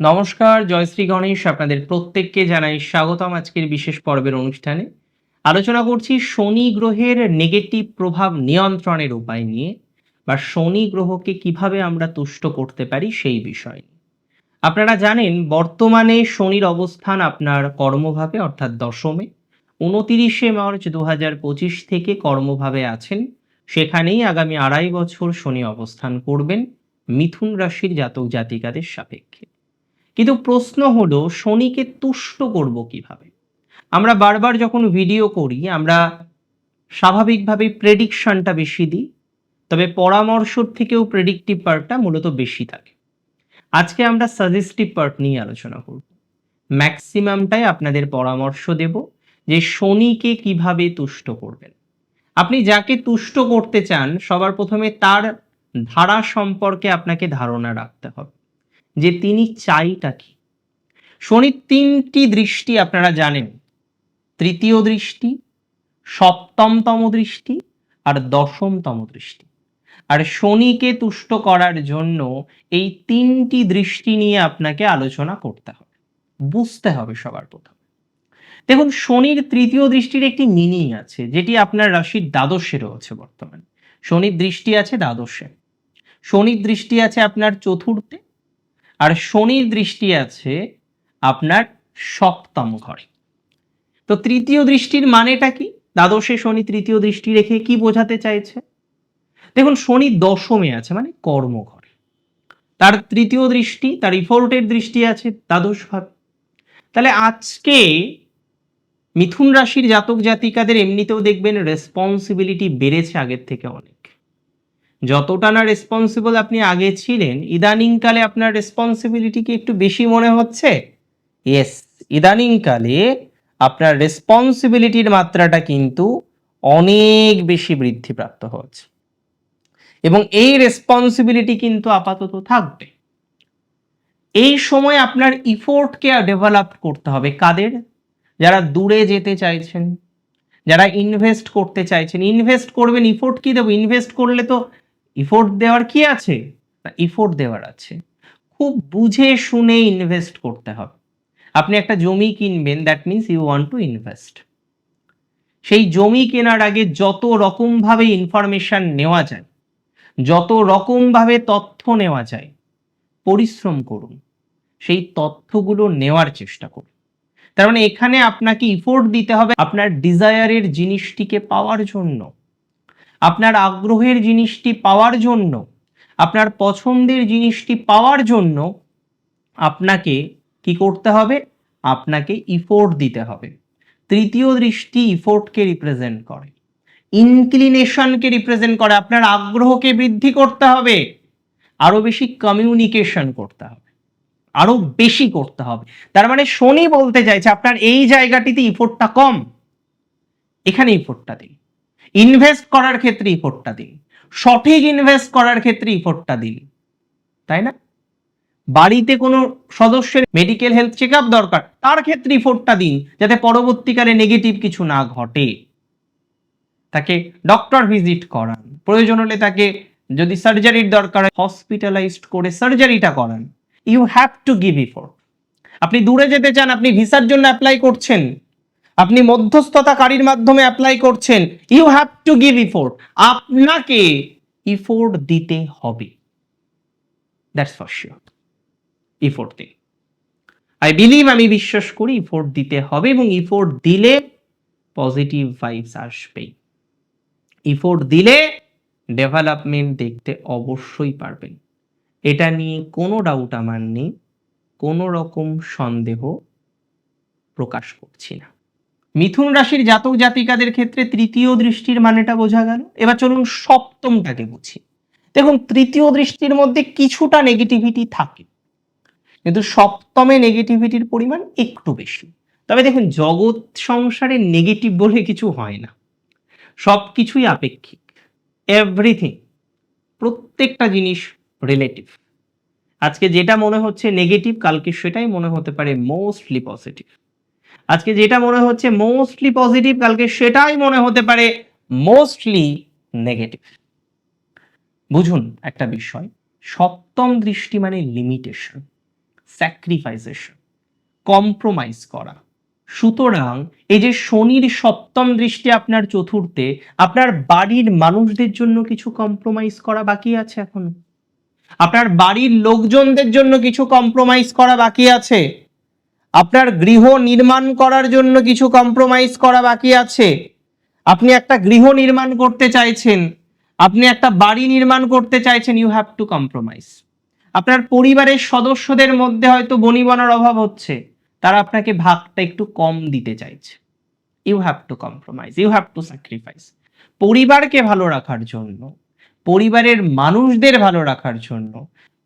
নমস্কার জয়শ্রী গণেশ আপনাদের প্রত্যেককে জানাই স্বাগতম আজকের বিশেষ পর্বের অনুষ্ঠানে। আলোচনা করছি শনি গ্রহের নেগেটিভ প্রভাব নিয়ন্ত্রণের উপায় নিয়ে বা শনি গ্রহকে কীভাবে আমরা তুষ্ট করতে পারি সেই বিষয় আপনারা জানেন, বর্তমানে শনির অবস্থান আপনার কর্মভাবে, অর্থাৎ দশমে। উনতিরিশে মার্চ দু পঁচিশ থেকে কর্মভাবে আছেন। সেখানেই আগামী আড়াই বছর শনি অবস্থান করবেন, মিথুন রাশির জাতক জাতিকাদের সাপেক্ষে। কিন্তু প্রশ্ন হলো, শনিকে তুষ্ট করব কীভাবে? আমরা বারবার যখন ভিডিও করি, আমরা স্বাভাবিকভাবে প্রেডিকশনটা বেশি দিই, তবে পরামর্শর থেকেও প্রেডিক্টিভ পার্টটা মূলত বেশি থাকে। আজকে আমরা সাজেস্টিভ পার্ট নিয়ে আলোচনা করব। ম্যাক্সিমামটাই আপনাদের পরামর্শ দেব যে শনিকে কীভাবে তুষ্ট করবেন। আপনি যাকে তুষ্ট করতে চান, সবার প্রথমে তার ধারা সম্পর্কে আপনাকে ধারণা রাখতে হবে। যে তিনি চাইটা কি? শনির তিনটি দৃষ্টি আপনারা জানেন। তৃতীয় দৃষ্টি, সপ্তমতম দৃষ্টি আর দশমতম দৃষ্টি। আর শনিকে তুষ্ট করার জন্য এই তিনটি দৃষ্টি নিয়ে আপনাকে আলোচনা করতে হবে। বুঝতে হবে সবার প্রথম। দেখুন, শনির তৃতীয় দৃষ্টির একটি মিনিং আছে, যেটি আপনার রাশির দ্বাদশে রয়েছে বর্তমানে। শনির দৃষ্টি আছে দ্বাদশে। শনির দৃষ্টি আছে আপনার চতুর্থে। আর শনির দৃষ্টি আছে আপনার সপ্তম ঘরে। তো তৃতীয় দৃষ্টির মানেটা কি? দ্বাদশে শনি তৃতীয় দৃষ্টি রেখে কি বোঝাতে চাইছে? দেখুন, শনি দশমে আছে মানে কর্মঘরে। তার তৃতীয় দৃষ্টি, তার ইফোর্টের দৃষ্টি আছে দ্বাদশ ভাবে তাহলে আজকে মিথুন রাশির জাতক জাতিকাদের এমনিতেও দেখবেন রেসপন্সিবিলিটি বেড়েছে আগের থেকে অনেক। যতটা না রেসপন্সিবল আপনি আগে ছিলেন, ইদানিংকালে আপনার রেসপন্সিবিলিটি কি একটু বেশি মনে হচ্ছে? ইয়েস ইদানিংকালে আপনার রেসপন্সিবিলিটির মাত্রাটা কিন্তু অনেক বেশি বৃদ্ধিপ্রাপ্ত হচ্ছে। এবং এই রেসপন্সিবিলিটি কিন্তু আপাতত থাকবে। এই সময় আপনার ইফোর্টকে ডেভেলপ করতে হবে কাদের? যারা দূরে যেতে চাইছেন, যারা ইনভেস্ট করতে চাইছেন ইনভেস্ট করবেন ইফোর্ট কি দেবো? ইনভেস্ট করলে তো ইফোর্ট দেওয়ার কি আছে? না ইফোর্ট দেওয়ার আছে। খুব বুঝে শুনে ইনভেস্ট করতে হবে। আপনি একটা জমি কিনবেন that means you want to invest সেই জমি কেনার আগে যত রকমভাবে ইনফরমেশন নেওয়া যায়, যত রকমভাবে তথ্য নেওয়া যায়, পরিশ্রম করুন। সেই তথ্যগুলো নেওয়ার চেষ্টা করুন। তার মানে এখানে আপনাকে ইফোর্ট দিতে হবে আপনার ডিজায়ারের জিনিসটিকে পাওয়ার জন্য। আপনার আগ্রহের জিনিসটি পাওয়ার জন্য, আপনার পছন্দের জিনিসটি পাওয়ার জন্য আপনাকে কি করতে হবে? আপনাকে ইফোর্ট দিতে হবে। তৃতীয় দৃষ্টি ইফোর্টকে রিপ্রেজেন্ট করে। ইনক্লিনেশনকে রিপ্রেজেন্ট করে। আপনার আগ্রহকে বৃদ্ধি করতে হবে। আরও বেশি কমিউনিকেশন করতে হবে। আরও বেশি করতে হবে। তার মানে শনি বলতে চাইছে আপনার এই জায়গাটিতে ইফোর্টটা কম। এখানে ইফোর্টটা দিন। ইনভেস্ট করার ক্ষেত্রে ইফোর্টটা দিন সঠিক ইনভেস্ট করার ক্ষেত্রে ইফোর্টটা দিন তাই না? বাড়িতে কোনো সদস্যের মেডিকেল হেলথ চেক দরকার, তার ক্ষেত্রে ইফোর্টটা দিন, যাতে পরবর্তীকালে নেগেটিভ কিছু না ঘটে। তাকে ডক্টর ভিজিট করান। প্রয়োজন হলে তাকে যদি সার্জারির দরকার হয় হসপিটালাইজড করে সার্জারিটা করান। You have to give effort আপনি দূরে যেতে চান, আপনি ভিসার জন্য অ্যাপ্লাই করছেন আপনি মধ্যস্থতাকারীর মাধ্যমে অ্যাপ্লাই করছেন you have to give effort আপনাকে ইফোর্ট দিতে হবে। দ্যাটস ফর শিওর ইফোর্ট দিন। আই বিলিভ আমি বিশ্বাস করি ইফোর্ট দিতে হবে এবং ইফোর্ট দিলে পজিটিভ ভাইবস আসবেই। ইফোর্ট দিলে ডেভেলপমেন্ট দেখতে অবশ্যই পারবেন। এটা নিয়ে কোনো ডাউট আমার নেই, কোনো রকম সন্দেহ প্রকাশ করছি না। মিথুন রাশির জাতক জাতিকাদের ক্ষেত্রে তৃতীয় দৃষ্টির মানেটা বোঝা গেল। এবার চলুন সপ্তমটাকে বুঝি। দেখুন, তৃতীয় দৃষ্টির মধ্যে কিছুটা নেগেটিভিটি থাকে। কিন্তু সপ্তমে নেগেটিভিটির পরিমাণ একটু বেশি। তবে দেখুন, জগৎ সংসারে নেগেটিভ বলে কিছু হয় না। সব কিছুই আপেক্ষিক। এভরিথিং প্রত্যেকটা জিনিস রিলেটিভ আজকে যেটা মনে হচ্ছে নেগেটিভ কালকে সেটাই মনে হতে পারে মোস্টলি পজিটিভ আজকে যেটা মনে হচ্ছে মোস্টলি পজিটিভ কালকে সেটাই মনে হতে পারে মোস্টলি নেগেটিভ বুঝুন একটা বিষয়, সপ্তম দৃষ্টি মানে লিমিটেশন স্যাক্রিফাইসেশন কম্প্রোমাইজ করা। সুতরাং এই যে শনির সপ্তম দৃষ্টি আপনার চতুর্থে, আপনার বাড়ির মানুষদের জন্য কিছু কম্প্রোমাইজ করা বাকি আছে এখন? আপনার বাড়ির লোকজনদের জন্য কিছু কম্প্রোমাইজ করা বাকি আছে? আপনার গৃহ নির্মাণ করার জন্য কিছু কম্প্রোমাইজ করা বাকি আছে? আপনি একটা গৃহ নির্মাণ করতে চাইছেন, আপনি একটা বাড়ি নির্মাণ করতে চাইছেন ইউ হ্যাভ টু কম্প্রোমাইজ আপনার পরিবারের সদস্যদের মধ্যে হয়তো বনিবনার অভাব হচ্ছে, তারা আপনাকে ভাগটা একটু কম দিতে চাইছে। You have to compromise you have to sacrifice পরিবারকে ভালো রাখার জন্য, পরিবারের মানুষদের ভালো রাখার জন্য,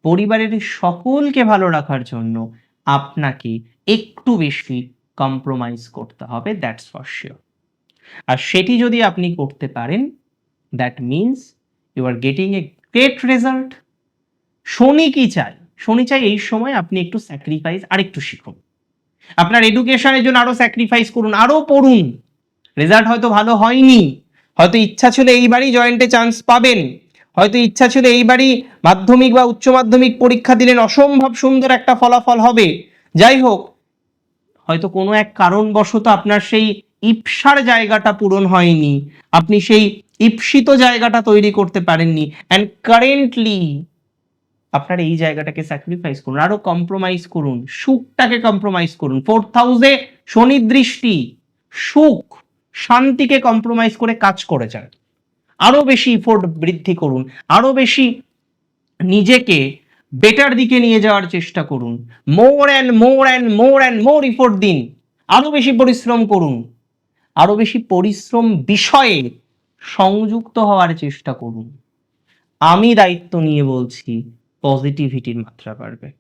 পরিবারের সকলকে ভালো রাখার জন্য আপনাকে একটু বেশি কম্প্রোমাইজ করতে হবে দ্যাটস ফর শিওর আর সেটি যদি আপনি করতে পারেন that means you are getting a great result Shani কি চাই শনি চাই এই সময় আপনি একটু স্যাক্রিফাইস আর একটু শিখুন। আপনার এডুকেশনের জন্য আরও স্যাক্রিফাইস করুন, আরও পড়ুন। রেজাল্ট হয়তো ভালো হয়নি। হয়তো ইচ্ছা ছিল এইবারই জয়েন্টে চান্স পাবেন। হয়তো ইচ্ছা ছিল এইবারই মাধ্যমিক বা উচ্চ মাধ্যমিক পরীক্ষা দিলেন, অসম্ভব সুন্দর একটা ফলাফল হবে। যাই হোক হয়তো কোনো এক কারণবশত আপনার সেই ইপসার জায়গাটা পূরণ হয়নি। আপনি সেই ইপসিত জায়গাটা তৈরি করতে পারেননি। অ্যান্ড কারেন্টলি আপনার এই জায়গাটাকে স্যাক্রিফাইস করুন, আরও কম্প্রোমাইজ করুন, সুখটাকে কম্প্রোমাইজ করুন। ফোর্থ হাউসে দৃষ্টি সুখ, শান্তিকে কম্প্রোমাইজ করে কাজ করে যান। আরও বেশি ইফোর্ট বৃদ্ধি করুন। আরও বেশি নিজেকে বেটার দিকে নিয়ে যাওয়ার চেষ্টা করুন। More and more and more and more effort দিন। আরও বেশি পরিশ্রম করুন। আরও বেশি পরিশ্রম বিষয়ে সংযুক্ত হওয়ার চেষ্টা করুন। আমি দায়িত্ব নিয়ে বলছি পজিটিভিটির মাত্রা বাড়বে।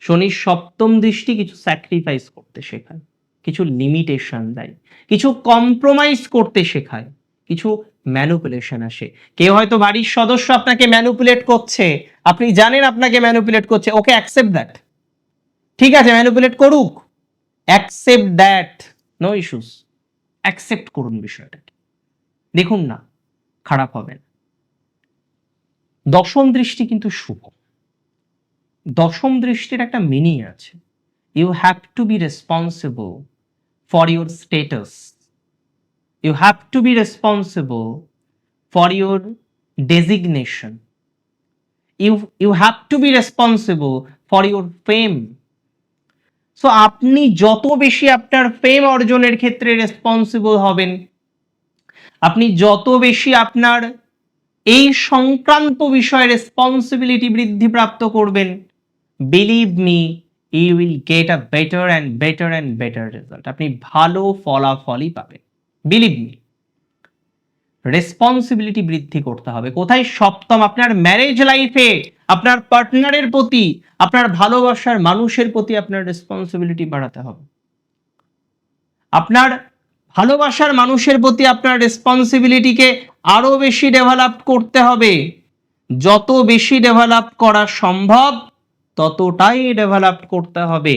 শনির সপ্তম দৃষ্টি কিছু স্যাক্রিফাইস করতে শেখায়। কিছু লিমিটেশন দেয়। কিছু কম্প্রোমাইজ করতে শেখায়। কিছু ম্যানুপুলেশন আসে। কেউ হয়তো বাড়ির সদস্য আপনাকে ম্যানুপুলেট করছে। আপনি জানেন আপনাকে ম্যানুপুলেট করছে। ওকে অ্যাকসেপ্ট দ্যাট ঠিক আছে ম্যানুপুলেট করুক। Accept that no issues accept করুন বিষয়টাকে। দেখুন না, খারাপ হবে না। দশম দৃষ্টি কিন্তু শুভ। দশম দৃষ্টির একটা মিনিং আছে। You have to be responsible for your status you have to be responsible for your designation you you have to be responsible for your fame so আপনি যত বেশি আপনার ফেম অর্জনের ক্ষেত্রে রেসপন্সিবল হবেন, আপনি যত বেশি আপনার এই সংক্রান্ত বিষয়ে রেসপন্সিবিলিটি বৃদ্ধি প্রাপ্ত করবেন believe me you will get a better and better and better result আপনি ভালো ফলাফলই পাবেন। বিলিভ মি রেসপন্সিবিলিটি বৃদ্ধি করতে হবে। কোথায়? সপ্তম, আপনার ম্যারেজ লাইফে আপনার পার্টনারের প্রতি, আপনার ভালোবাসার মানুষের প্রতি আপনার রেসপন্সিবিলিটি বাড়াতে হবে। আপনার ভালোবাসার মানুষের প্রতি আপনার রেসপন্সিবিলিটিকে আরও বেশি ডেভেলপ করতে হবে। যত বেশি ডেভেলপ করা সম্ভব, ততটাই ডেভেলপ করতে হবে।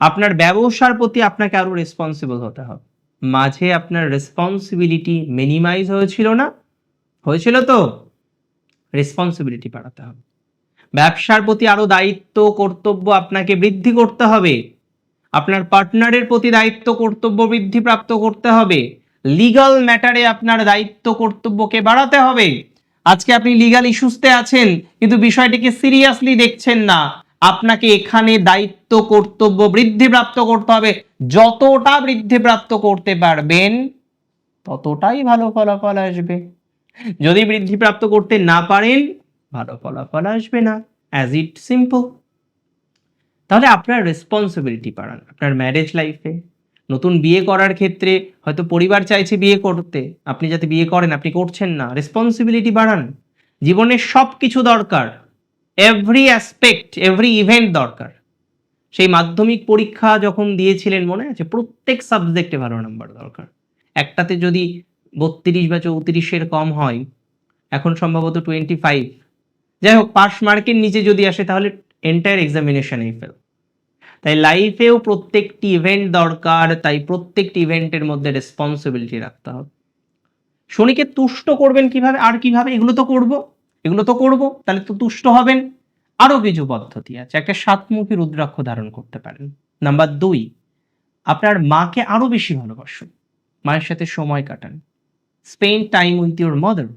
আপনার ব্যবসার প্রতি আপনাকে আরও রেসপন্সিবল হতে হবে। মাঝে আপনার রেসপন্সিবিলিটি মিনিমাইজ হয়েছিল না? হয়েছিল তো? রেসপন্সিবিলিটি বাড়াতে হবে। ব্যবসার প্রতি আরও দায়িত্ব, কর্তব্য আপনাকে বৃদ্ধি করতে হবে। আপনার পার্টনারের প্রতি দায়িত্ব, কর্তব্য বৃদ্ধি প্রাপ্ত করতে হবে। লিগাল ম্যাটারে আপনার দায়িত্ব, কর্তব্যকে বাড়াতে হবে। আজকে আপনি লিগাল ইস্যুসতে আছেন, কিন্তু বিষয়টিকে সিরিয়াসলি দেখছেন না। আপনাকে এখানে দায়িত্ব, কর্তব্য বৃদ্ধি প্রাপ্ত করতে হবে। যতটা বৃদ্ধি প্রাপ্ত করতে পারবেন, ততটাই ভালো ফলাফল আসবে। যদি বৃদ্ধি প্রাপ্ত করতে না পারেন, ভালো ফলাফল আসবে না। অ্যাজ ইট সিম্পল তাহলে আপনার রেসপন্সিবিলিটি বাড়ান, আপনার ম্যারেজ লাইফে নতুন বিয়ে করার ক্ষেত্রে হয়তো পরিবার চাইছে বিয়ে করতে। আপনি যাতে বিয়ে করেন, আপনি করছেন না। রেসপন্সিবিলিটি বাড়ান। জীবনের সব কিছু দরকার। এভরি অ্যাসপেক্ট এভরি ইভেন্ট দরকার। সেই মাধ্যমিক পরীক্ষা যখন দিয়েছিলেন মনে আছে, প্রত্যেক সাবজেক্টে ভালো নাম্বার দরকার। একটাতে যদি বত্রিশ বা চৌত্রিশের কম হয়, এখন সম্ভবত টোয়েন্টি ফাইভ যাই হোক পাস মার্কের নিচে যদি আসে, তাহলে এন্টায়ার এক্সামিনেশনেই ফেল তাই লাইফেও প্রত্যেকটি ইভেন্ট দরকার, তাই প্রত্যেকটি ইভেন্টের মধ্যে রেসপন্সিবিলিটি রাখতে হবে। শনিকে তুষ্ট করবেন কীভাবে, আর কীভাবে, এগুলো তো করব। এগুলো তো করব, তাহলে তো তুষ্ট হবেন। আরও কিছু পদ্ধতি আছে, একটা সাতমুখী রুদ্রাক্ষ ধারণ করতে পারেন। নাম্বার দুই, আপনার মাকে আরও বেশি ভালোবাসুন। মায়ের সাথে সময় কাটান। Spend time with your mother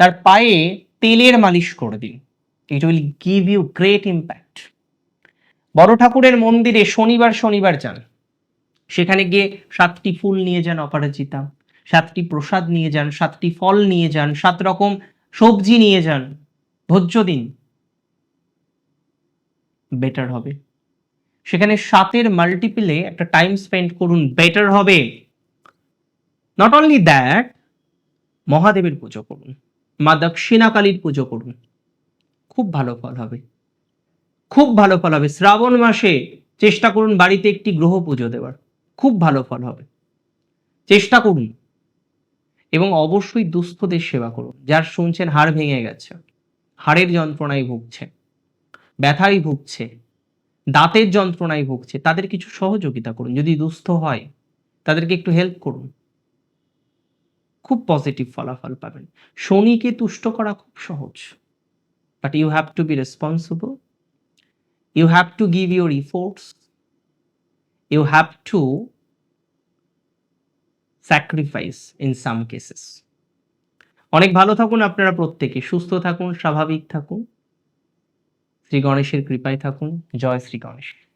তার পায়ে তেলের মালিশ করে দিন। It will give you great impact বড় ঠাকুরের মন্দিরে শনিবার শনিবার যান। সেখানে গিয়ে সাতটি ফুল নিয়ে যান অপরাজিতা। সাতটি প্রসাদ নিয়ে যান, সাতটি ফল নিয়ে যান, সাত রকম সবজি নিয়ে যান, ভোজ্য দিন। বেটার হবে। সেখানে সাতের মাল্টিপলে একটা টাইম স্পেন্ড করুন বেটার হবে। নট অনলি দ্যাট মহাদেবের পুজো করুন, মা দক্ষিণাকালীর পুজো করুন। খুব ভালো ফল হবে। খুব ভালো ফল হবে। শ্রাবণ মাসে চেষ্টা করুন বাড়িতে একটি গ্রহ পুজো দেওয়ার। খুব ভালো ফল হবে। চেষ্টা করুন। এবং অবশ্যই দুস্থদের সেবা করুন, যার শুনছেন হাড় ভেঙে গেছে, হাড়ের যন্ত্রণায় ভুগছে, ব্যথায় ভুগছে, দাঁতের যন্ত্রণায় ভুগছে, তাদের কিছু সহযোগিতা করুন। যদি দুস্থ হয়, তাদেরকে একটু হেল্প করুন। খুব পজিটিভ ফলাফল পাবেন। শনিকে তুষ্ট করা খুব সহজ but you have to be responsible you have to give your efforts you have to sacrifice in some cases অনেক ভালো থাকুন আপনারা প্রত্যেকে। সুস্থ থাকুন, স্বাভাবিক থাকুন। শ্রী গণেশের কৃপায় থাকুন। জয় শ্রী গণেশ।